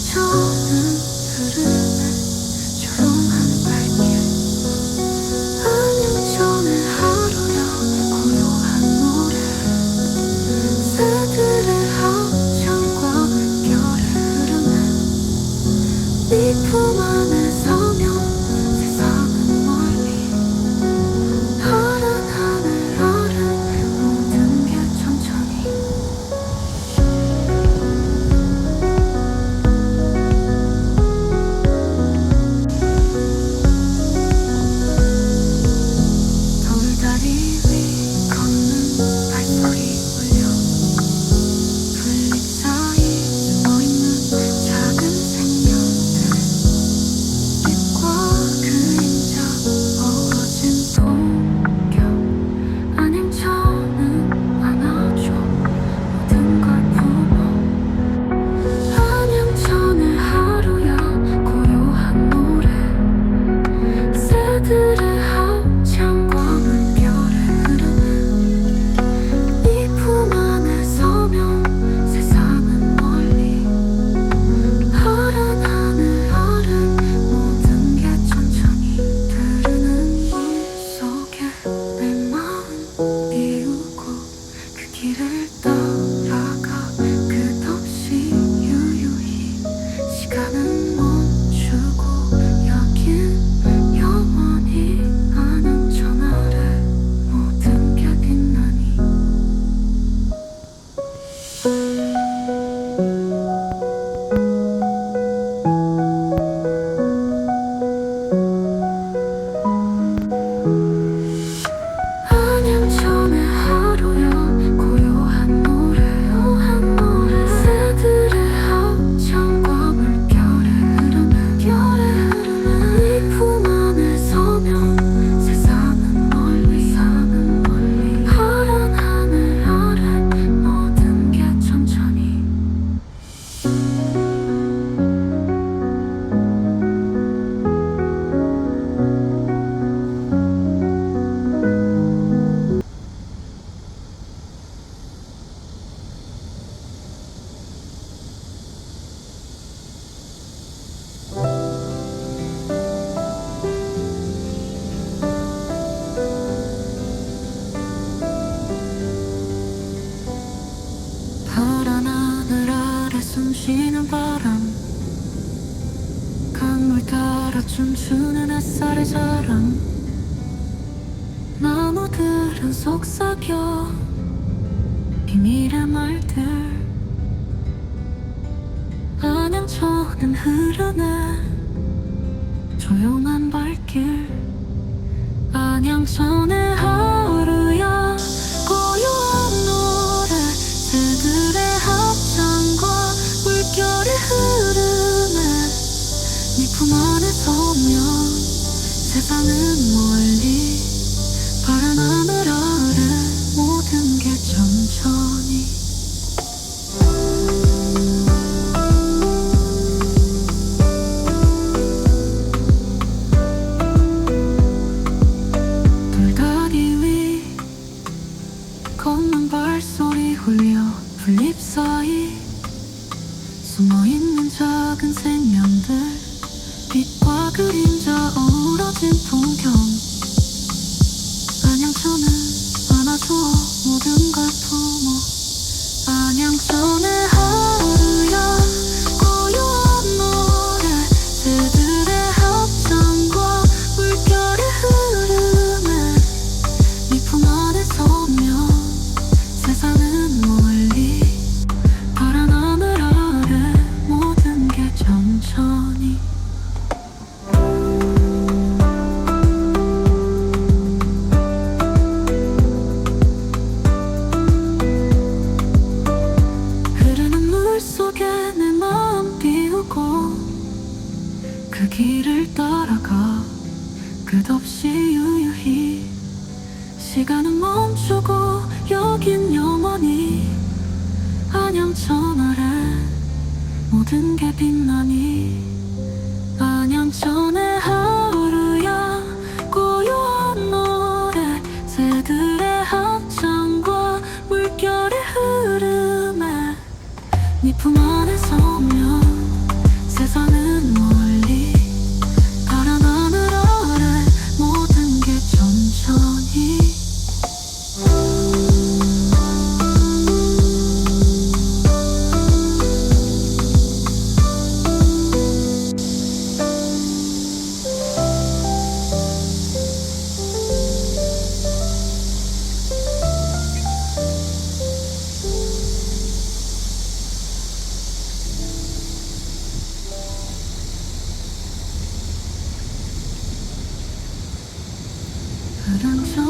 멈춰는 흐름 춤추는 햇살의 자랑. 나무들은 속삭여 비밀의 말들. 안양천은 흐르네 조용한 발길. 안양천 네품 안에 서면 세상은 멀리 파란 하늘 아래 모든 게 천천히. 돌다리 위 걷는 발소리 울려 풀잎 사이 숨어있는 작은 생명들 그림자 어우러진 풍경. 안양천은 안아주어 모든 걸 품어. 안양천의 시간은 멈추고 여긴 영원히 안양천 아래. 모든 게 빛나니 안양천 불안